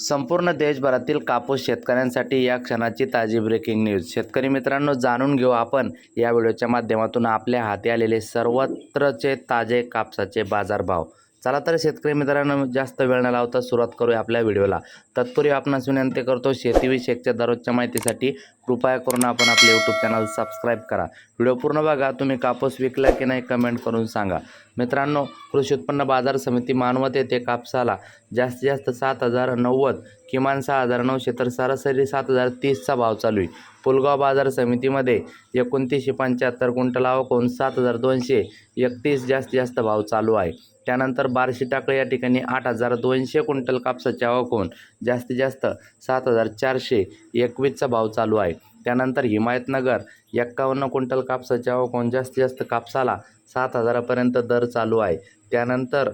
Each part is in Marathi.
संपूर्ण देशभरातील कापूस शेतकऱ्यांसाठी या क्षणाची ताजी ब्रेकिंग न्यूज शेतकरी मित्रांनो जाणून घेऊ आपण या व्हिडिओच्या माध्यमातून आपल्या हाती आलेले सर्वत्रचे ताजे कापसाचे बाजारभाव. चला तर शेतकरी मित्रांनो जास्त वेळ न लावता सुरुवात करूया आपल्या व्हिडिओला. तत्पूर्वी आपणास विनंती करतो शेतीविषयकच्या दररोजच्या माहितीसाठी कृपया करून आपण आपले यूट्यूब चॅनल सबस्क्राईब करा. व्हिडिओ पूर्ण बघा तुम्ही कापूस विकला की नाही कमेंट करून सांगा. मित्रांनो कृषी उत्पन्न बाजार समिती मानवत येथे कापसाला. जास्तीत जास्त सात हजार नव्वद किमान सहा हजार नऊशे तर सरासरी सात हजार तीसचा भाव चालू आहे. पुलगाव बाजार समितीमध्ये एकोणतीसशे पंच्याहत्तर क्विंटल आवकून सात हजार दोनशे एकतीस जास्तीत जास्त भाव चालू आहे. त्यानंतर बार्शी टाकळी या ठिकाणी आठ हजार दोनशे क्विंटल कापसाची आवक होऊन जास्तीत जास्त सात हजार चारशे एकवीसचा भाव चालू आहे. त्यानंतर हिमायतनगर एक्कावन्न क्विंटल कापसाची आवक होऊन जास्तीत जास्त कापसाला सात हजारापर्यंत दर चालू आहे. त्यानंतर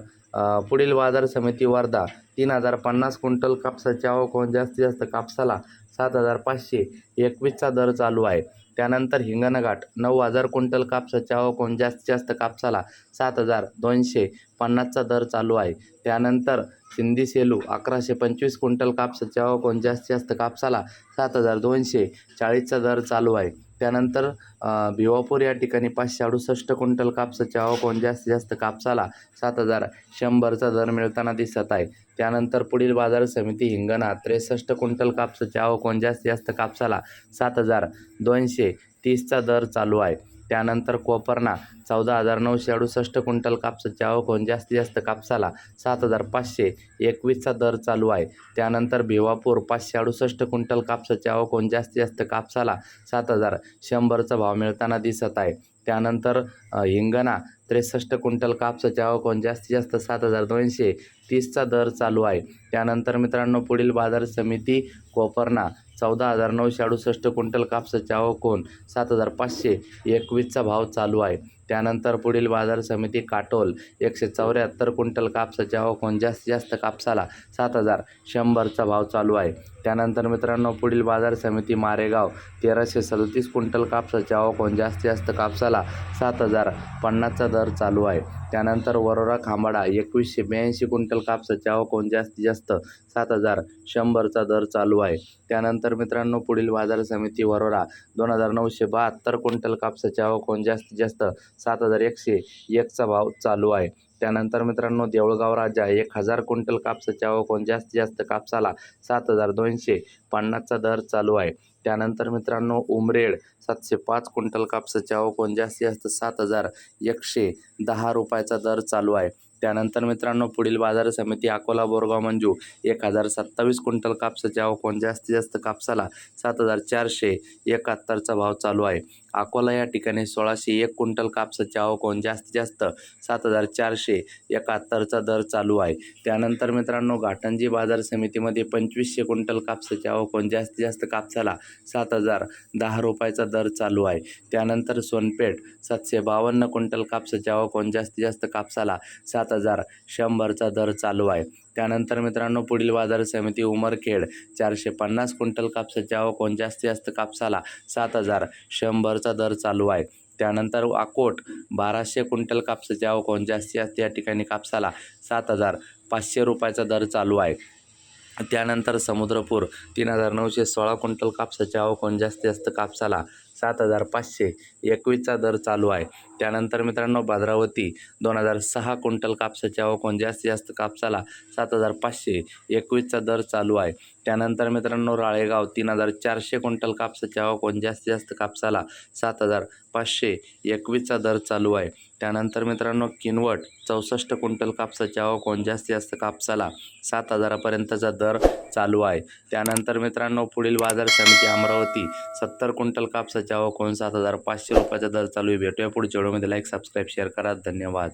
पुढील बाजार समिती वर्धा तीन हजार पन्नास क्विंटल कापसाची आवक होऊन जास्तीत जास्त कापसाला सात हजार पाचशे एकवीसचा दर चालू आहे. त्यानंतर हिंगणघाट नऊ हजार क्विंटल कापसाच्या आवक जास्तीत जास्त कापसाला सात हजार दोनशे पन्नासचा दर चालू आहे. त्यानंतर सिंधी सेलू अकराशे पंचवीस क्विंटल कापसाच्या आवक जास्तीत जास्त कापसाला सात हजार दोनशे चाळीसचा दर चालू आहे. त्यानंतर भिवापूर या ठिकाणी पाचशे अडुसष्ट क्विंटल कापसाच्या आवक जास्तीत जास्त कापसाला सात हजार शंभरचा दर मिळताना दिसत आहे. त्यानंतर पुढील बाजार समिती हिंगणा त्रेसष्ट क्विंटल कापसाची आवक जास्तीत जास्त कापसाला सात हजार दोनशे तीसचा दर चालू आहे. त्यानंतर कोपरना चौदा हजार नऊशे अडुसष्ट क्विंटल कापसाची आवक होऊन जास्तीत जास्त कापसाला सात हजार पाचशे एकवीसचा दर चालू आहे. त्यानंतर भिवापूर पाचशे अडुसष्ट क्विंटल कापसाची आवक होऊन जास्तीत जास्त कापसाला सात हजार शंभरचा भाव मिळताना दिसत आहे. त्यानंतर हिंगणा त्रेसष्ट क्विंटल कापसाची आवक होऊन जास्तीत जास्त सात हजार दोनशे तीसचा दर चालू आहे. त्यानंतर मित्रांनो पुढील बाजार समिती कोपरना चौदा हजार नऊशे अडुसष्ट क्विंटल कापसाची आवक सात हजार पाचशे एकवीसचा भाव चालू आहे. त्यानंतर पुढील बाजार समिती काटोल एकशे चौऱ्याहत्तर क्विंटल कापसाची आवक होऊन जास्तीत जास्त कापसाला सात हजार शंभरचा भाव चालू आहे. त्यानंतर मित्रांनो पुढील बाजार समिती मारेगाव तेराशे सदतीस क्विंटल कापसाची आवक जास्तीत जास्त कापसाला सात हजार पन्नासचा दर चालू आहे. त्यानंतर वरोरा खांबाडा एकवीसशे ब्याऐंशी क्विंटल कापसाची आवक जास्तीत जास्त सात हजार शंभरचा दर चालू आहे. त्यानंतर तर मित्रांनो पुढील बाजार समिती वरोरा दोन हजार नऊशे बहात्तर क्विंटल कापसाची आवक होऊन जास्तीत जास्त सात हजार एकशे एकचा भाव चालू आहे. त्यानंतर मित्रांनो देऊळगाव राजा एक हजार क्विंटल कापसाची आवक होऊन जास्तीत जास्त कापसाला सात हजार दोनशे पन्नासचा दर चालू आहे. त्यानंतर मित्रांनो उमरेड सातशे पाच क्विंटल कापसाची आवक होऊन जास्तीत जास्त सात हजार एकशे दहा रुपयाचा दर चालू आहे. त्यानंतर मित्रांनो पुढील बाजार समिती अकोला बोरगाव मंजू. एक हजार सत्तावीस क्विंटल कापसाची आवक जास्तीत जास्त कापसाला सात हजार चारशे एकाहत्तरचा भाव चालू आहे. अकोला या ठिकाणी सोळाशे एक क्विंटल कापसाची आवक जास्तीत जास्त सात हजार चारशे एकाहत्तरचा दर चालू आहे. त्यानंतर मित्रांनो घाटंजी बाजार समितीमध्ये पंचवीसशे क्विंटल कापसाची आवक जास्तीत जास्त कापसाला सात हजार दहा रुपयाचा दर चालू आहे. त्यानंतर सोनपेठ सातशे बावन्न क्विंटल कापसाची आवक जास्तीत जास्त कापसाला सात सात हजार शंभरचा दर चालू आहे. त्यानंतर मित्रांनो पुढील बाजार समिती उमरखेड. चारशे पन्नास क्विंटल कापसाची आवक होऊन जास्तीत जास्त कापसाला सात हजार शंभरचा दर चालू आहे. त्यानंतर अकोट बाराशे क्विंटल कापसाची आवक होऊन जास्तीत जास्त या ठिकाणी कापसाला सात हजार पाचशे रुपयाचा दर चालू आहे. त्यानंतर समुद्रपूर तीन हजार नऊशे सोळा क्विंटल कापसाची आवक होऊन जास्तीत जास्त कापसाला सात हजार पाचशे एकवीसचा दर चालू आहे. त्यानंतर मित्रांनो भद्रावती दोन हजार सहा क्विंटल कापसाची आवक जास्तीत जास्त कापसाला सात हजार पाचशे एकवीसचा दर चालू आहे. त्यानंतर मित्रांनो राळेगाव तीन हजार चारशे क्विंटल कापसाची आवक जास्तीत जास्त कापसाला सात हजार पाचशे एकवीसचा दर चालू आहे. त्यानंतर मित्रांनो किनवट चौसष्ट क्विंटल कापसाची आवक जास्तीत जास्त कापसाला सात हजारापर्यंतचा दर चालू आहे. त्यानंतर मित्रांनो पुढील बाजार समिती अमरावती सत्तर क्विंटल कापसाची आवक होऊन सात हजार पाचशे रुपयाचा दर चालू आहे. भेटूया पुढच्या व्हिडिओमध्ये. लाईक सबस्क्राईब शेअर करा. धन्यवाद.